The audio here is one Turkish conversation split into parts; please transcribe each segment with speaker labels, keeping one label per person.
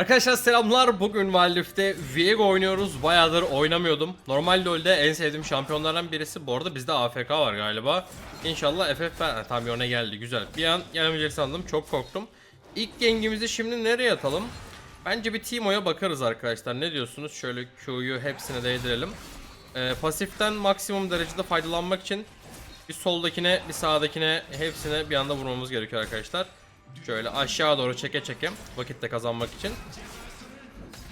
Speaker 1: Arkadaşlar selamlar. Bugün Wildrift'te Viego oynuyoruz. Bayağıdır oynamıyordum. Normal LoL'de en sevdiğim şampiyonlardan birisi. Bu arada bizde AFK var galiba. İnşallah FF ben... Tam yöne geldi. Güzel. Bir an gelemeyecek sandım. Çok korktum. İlk gengimizi şimdi nereye atalım? Bence bir Timo'ya bakarız arkadaşlar. Ne diyorsunuz? Şöyle Q'yu hepsine değdirelim. Ee, pasiften maksimum derecede faydalanmak için bir soldakine bir sağdakine hepsine bir anda vurmamız gerekiyor arkadaşlar. Şöyle aşağı doğru çeke çeke vakitte kazanmak için.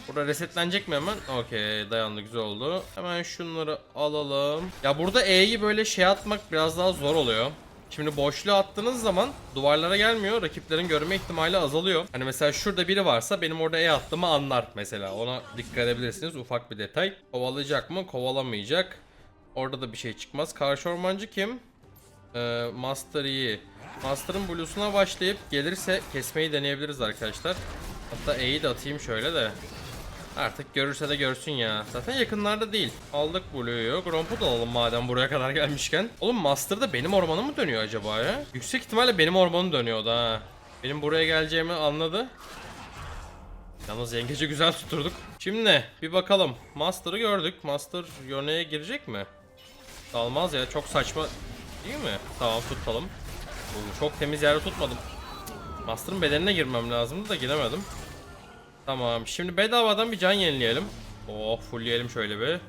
Speaker 1: Burada resetlenecek mi hemen? Okey dayandı güzel oldu. Hemen şunları alalım. Ya burada E'yi böyle şey atmak biraz daha zor oluyor. Şimdi boşluğa attığınız zaman duvarlara gelmiyor. Rakiplerin görme ihtimali azalıyor. Hani mesela şurada biri varsa benim orada E attığımı anlar mesela. Ona dikkat edebilirsiniz. Ufak bir detay. Kovalayacak mı? Kovalamayacak. Orada da bir şey çıkmaz. Karşı ormancı kim? Ee, Master iyi. Master'ın blues'una başlayıp gelirse kesmeyi deneyebiliriz arkadaşlar. Hatta E'yi de atayım şöyle de. Artık görürse de görsün ya. Zaten yakınlarda değil. Aldık Blue'yu. Gromp'u da alalım madem buraya kadar gelmişken. Oğlum Master'da benim ormanım mı dönüyor acaba ya? Yüksek ihtimalle benim ormanım dönüyordu ha. Benim buraya geleceğimi anladı. Yalnız yengeci güzel tuturduk. Şimdi bir bakalım. Master'ı gördük. Master Yone'ye girecek mi? Dalmaz ya çok saçma değil mi? Tamam tutalım. Oo, çok temiz yerde tutmadım. Master'ın bedenine girmem lazımdı da giremedim. Tamam şimdi bedavadan bir can yenileyelim. Oh fullleyelim şöyle bir.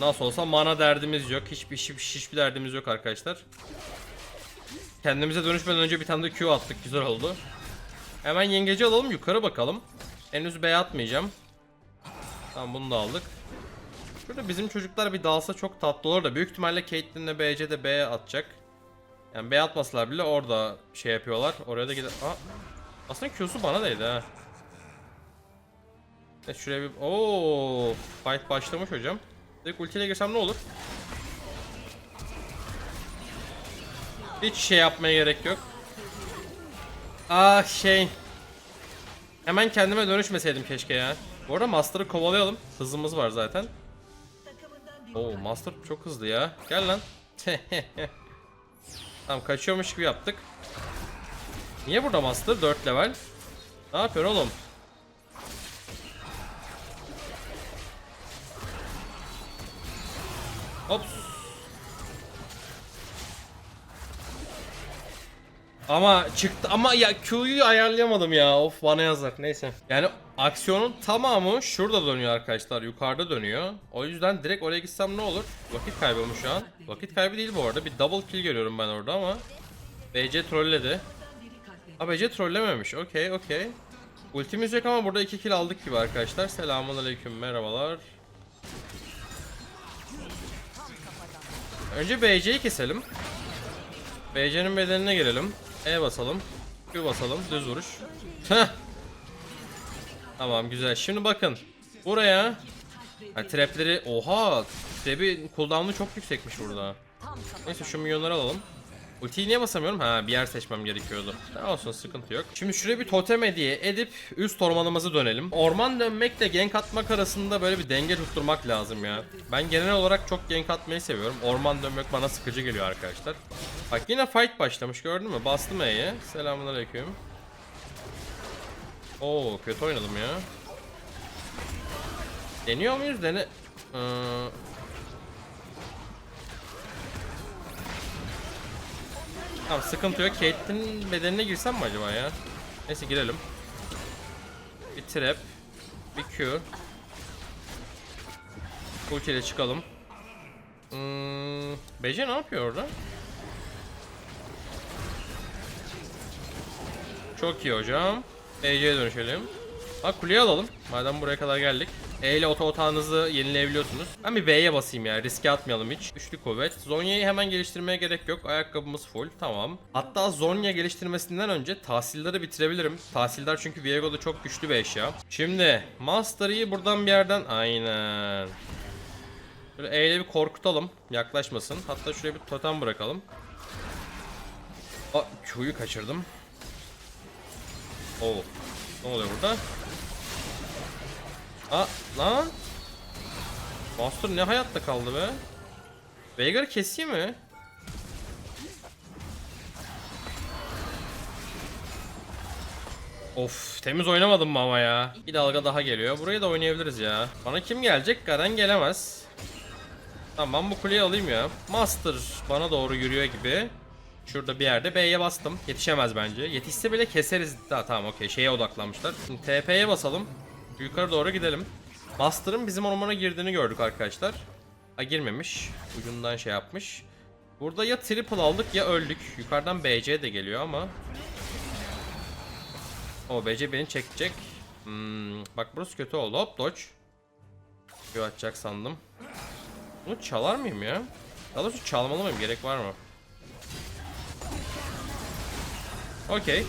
Speaker 1: Nasıl olsa mana derdimiz yok. Hiçbir, hiçbir, hiçbir derdimiz yok arkadaşlar. Kendimize dönüşmeden önce bir tane de Q attık. Güzel oldu. Hemen yengeci alalım yukarı bakalım. Henüz B atmayacağım. Tamam bunu da aldık. Şurada bizim çocuklar bir dalsa çok tatlı olur da büyük ihtimalle Caitlyn'le BC de B atacak. Yani B atmasalar bile orada şey yapıyorlar. Oraya da gider. Aslında Q'su bana değdi ha. Evet şuraya bir... Oo, fight başlamış hocam. Direkt ultiyle girsem ne olur? Hiç şey yapmaya gerek yok. Ah şey. Hemen kendime dönüşmeseydim keşke ya. Bu arada Master'ı kovalayalım. Hızımız var zaten. Oo Master çok hızlı ya. Gel lan. tamam kaçıyormuş gibi yaptık. Niye burada Master? 4 level. Ne yapıyor oğlum? Hops. Ama çıktı ama ya Q'yu ayarlayamadım ya. Of bana yazar. Neyse. Yani aksiyonun tamamı şurada dönüyor arkadaşlar. Yukarıda dönüyor. O yüzden direkt oraya gitsem ne olur? Vakit kaybı mı şu an? Vakit kaybı değil bu arada. Bir double kill görüyorum ben orada ama. BC trolledi. Ha BC trollememiş. Okey okey. Ultimiz yok ama burada 2 kill aldık gibi arkadaşlar. Selamun aleyküm merhabalar. Önce BC'yi keselim. BC'nin bedenine girelim. E basalım. Q basalım. Düz vuruş. Heh. Tamam güzel. Şimdi bakın. Buraya ha, trapleri oha trap'i cooldown'u çok yüksekmiş burada. Neyse şu milyonları alalım. Ultiyi niye basamıyorum? Ha bir yer seçmem gerekiyordu. Ne olsun sıkıntı yok. Şimdi şuraya bir totem hediye edip üst ormanımızı dönelim. Orman dönmekle gank atmak arasında böyle bir denge tutturmak lazım ya. Ben genel olarak çok gank atmayı seviyorum. Orman dönmek bana sıkıcı geliyor arkadaşlar. Bak yine fight başlamış gördün mü? Bastım E'ye. Selamünaleyküm. Oo kötü oynadım ya. Deniyor muyuz? Dene... Ee, Tamam sıkıntı yok. Kate'in bedenine girsem mi acaba ya? Neyse girelim. Bir trap. Bir Q. Ulti ile çıkalım. Hmm, BC ne yapıyor orada? Çok iyi hocam. BC'ye dönüşelim. Ha kuleye alalım. Madem buraya kadar geldik. E ile oto otağınızı yenileyebiliyorsunuz. Ben bir B'ye basayım ya. Riske atmayalım hiç. Üçlü kuvvet. Zonya'yı hemen geliştirmeye gerek yok. Ayakkabımız full. Tamam. Hatta Zonya geliştirmesinden önce tahsilleri bitirebilirim. Tahsildar çünkü Viego'da çok güçlü bir eşya. Şimdi Master'ı buradan bir yerden... Aynen. Böyle E ile bir korkutalım. Yaklaşmasın. Hatta şuraya bir totem bırakalım. Aa, Q'yu kaçırdım. Oo. Ne oluyor burada? Aa lan. Master ne hayatta kaldı be? Veigar'ı keseyim mi? Of temiz oynamadım mı ama ya. Bir dalga daha geliyor. Buraya da oynayabiliriz ya. Bana kim gelecek? Garen gelemez. Tamam bu kuleyi alayım ya. Master bana doğru yürüyor gibi. Şurada bir yerde B'ye bastım. Yetişemez bence. Yetişse bile keseriz. Ha, tamam okey şeye odaklanmışlar. Şimdi TP'ye basalım. Yukarı doğru gidelim. Master'ın bizim ormana girdiğini gördük arkadaşlar. Ha girmemiş. Ucundan şey yapmış. Burada ya triple aldık ya öldük. Yukarıdan BC de geliyor ama. O BC beni çekecek. Hmm, bak burası kötü oldu. Hop dodge. Bir atacak sandım. Bunu çalar mıyım ya? Daha doğrusu çalmalı mıyım? Gerek var mı? Okey.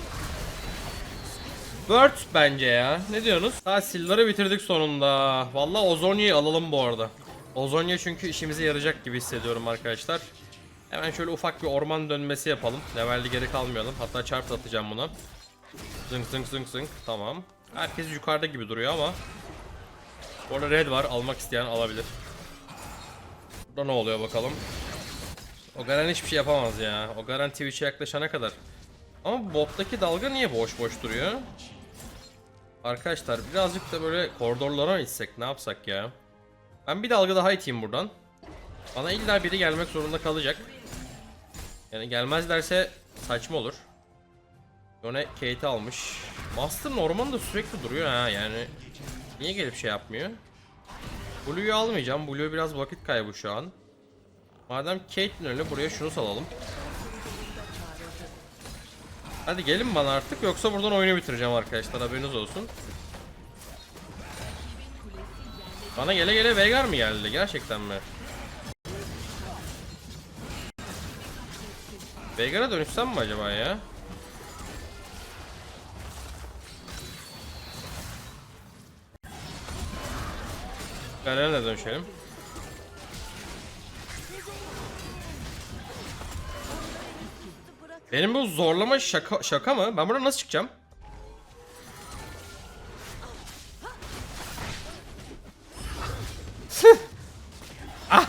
Speaker 1: Bird bence ya. Ne diyorsunuz? Tahsilleri bitirdik sonunda. Vallahi Ozonya'yı alalım bu arada. Ozonya çünkü işimize yarayacak gibi hissediyorum arkadaşlar. Hemen şöyle ufak bir orman dönmesi yapalım. Levelde geri kalmayalım. Hatta çarp atacağım buna. Zınk zınk zınk zınk. Tamam. Herkes yukarıda gibi duruyor ama. Orada red var. Almak isteyen alabilir. Burada ne oluyor bakalım. O Garen hiçbir şey yapamaz ya. O Garen Twitch'e yaklaşana kadar. Ama bottaki dalga niye boş boş duruyor? Arkadaşlar birazcık da böyle koridorlara mı itsek ne yapsak ya? Ben bir dalga daha iteyim buradan. Bana illa biri gelmek zorunda kalacak. Yani gelmezlerse saçma olur. Yone Kate almış. Master'ın ormanı da sürekli duruyor ha yani. Niye gelip şey yapmıyor? Blue'yu almayacağım. Blue biraz vakit kaybı şu an. Madem Kate'in önüne buraya şunu salalım. Hadi gelin bana artık yoksa buradan oyunu bitireceğim arkadaşlar haberiniz olsun. Bana gele gele Veigar mı geldi gerçekten mi? Veigar'a dönüşsem mi acaba ya? Garen'e dönüşelim. Benim bu zorlama şaka, şaka mı? Ben buradan nasıl çıkacağım? Ah,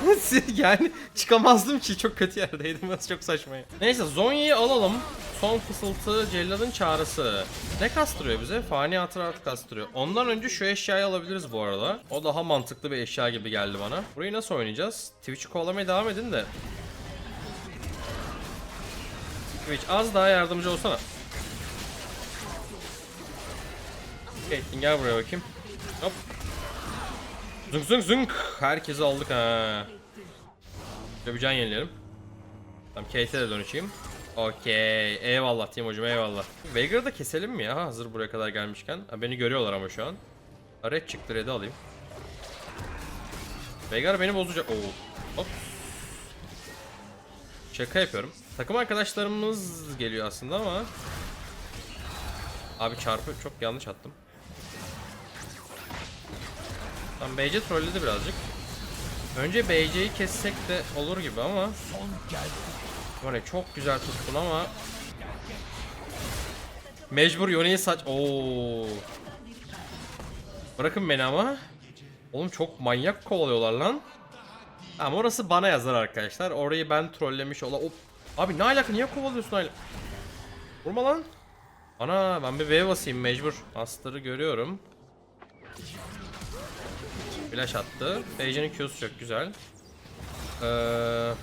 Speaker 1: yani çıkamazdım ki çok kötü yerdeydim nasıl çok saçma ya. Neyse Zonya'yı alalım. Son fısıltı Cellad'ın çağrısı. Ne kastırıyor bize? Fani hatıratı kastırıyor. Ondan önce şu eşyayı alabiliriz bu arada. O daha mantıklı bir eşya gibi geldi bana. Burayı nasıl oynayacağız? Twitch'i kovalamaya devam edin de. Twitch az daha yardımcı olsana. Caitlyn gel buraya bakayım. Hop. Zünk zünk zünk. Herkesi aldık ha. Şöyle bir can yenileyelim. Tamam Kate'e de dönüşeyim. Okey. Eyvallah Timo'cum eyvallah. Veigar'ı da keselim mi ya hazır buraya kadar gelmişken. Ha, beni görüyorlar ama şu an. Ha, Red çıktı red'i alayım. Veigar beni bozacak. Oo. Hop. Şaka yapıyorum. Takım arkadaşlarımız geliyor aslında ama. Abi çarpı çok yanlış attım. Tam BC trolledi birazcık. Önce BC'yi kessek de olur gibi ama. Böyle çok güzel tuttun ama. Mecbur Yone'yi saç... Oo. Bırakın beni ama. Oğlum çok manyak kovalıyorlar lan. Ama orası bana yazar arkadaşlar. Orayı ben trollemiş ola. Hop. Abi ne alaka niye kovalıyorsun öyle? Vurma lan. Ana ben bir wave basayım mecbur. Master'ı görüyorum. Flash attı. Page'in Q'su çok güzel. Ee,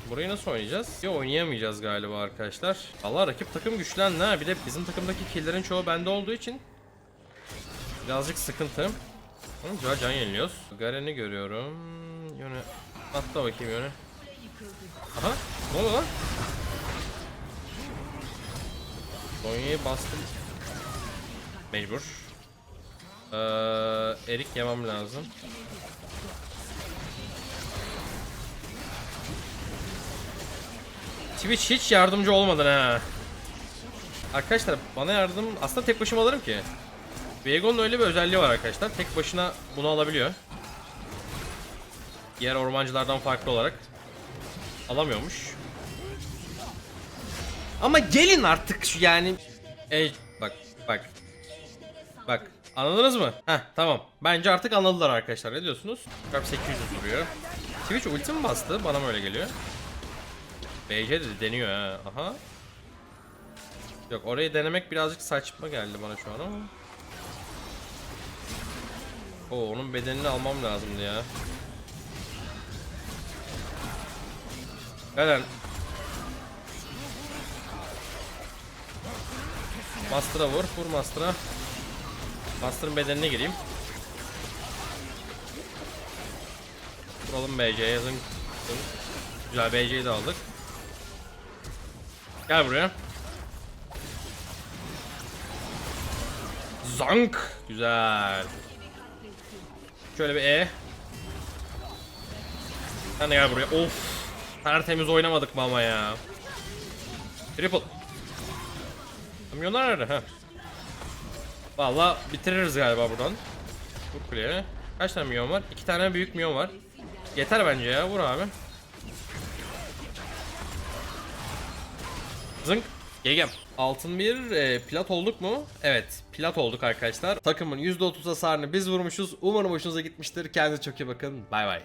Speaker 1: burayı nasıl oynayacağız? Ya oynayamayacağız galiba arkadaşlar. Allah rakip takım güçlendi ha. Bir de bizim takımdaki killerin çoğu bende olduğu için birazcık sıkıntı. Güzel can yeniliyoruz. Garen'i görüyorum. Yöne. Atla bakayım yöne. Aha. Ne oluyor lan? Sonya'yı bastım. Mecbur. Ee, erik yemem lazım. Twitch hiç yardımcı olmadın ha. Arkadaşlar bana yardım aslında tek başıma alırım ki. Viego'nun öyle bir özelliği var arkadaşlar. Tek başına bunu alabiliyor. Diğer ormancılardan farklı olarak. Alamıyormuş. Ama gelin artık şu yani. Ey bak bak. Bak anladınız mı? Heh tamam. Bence artık anladılar arkadaşlar. Ne diyorsunuz? Scarp 800 vuruyor. Twitch ulti mi bastı? Bana mı öyle geliyor? BC de deniyor ha. Aha. Yok orayı denemek birazcık saçma geldi bana şu an ama. Oo onun bedenini almam lazımdı ya. Gelen. Master'a vur, vur Master'a. Master'ın bedenine gireyim. Vuralım BC'ye zınk. Güzel BC'yi de aldık. Gel buraya. Zank. Güzel. Şöyle bir E. Sen de gel buraya. Of. Tertemiz oynamadık mı ama ya. Triple. Kamyonlar nerede? Ha. Valla bitiririz galiba buradan. Vur kuleye. Kaç tane milyon var? İki tane büyük milyon var. Yeter bence ya. Vur abi. Zınk. Gegem. Altın bir e, plat olduk mu? Evet plat olduk arkadaşlar. Takımın %30 hasarını biz vurmuşuz. Umarım hoşunuza gitmiştir. Kendinize çok iyi bakın. Bay bay.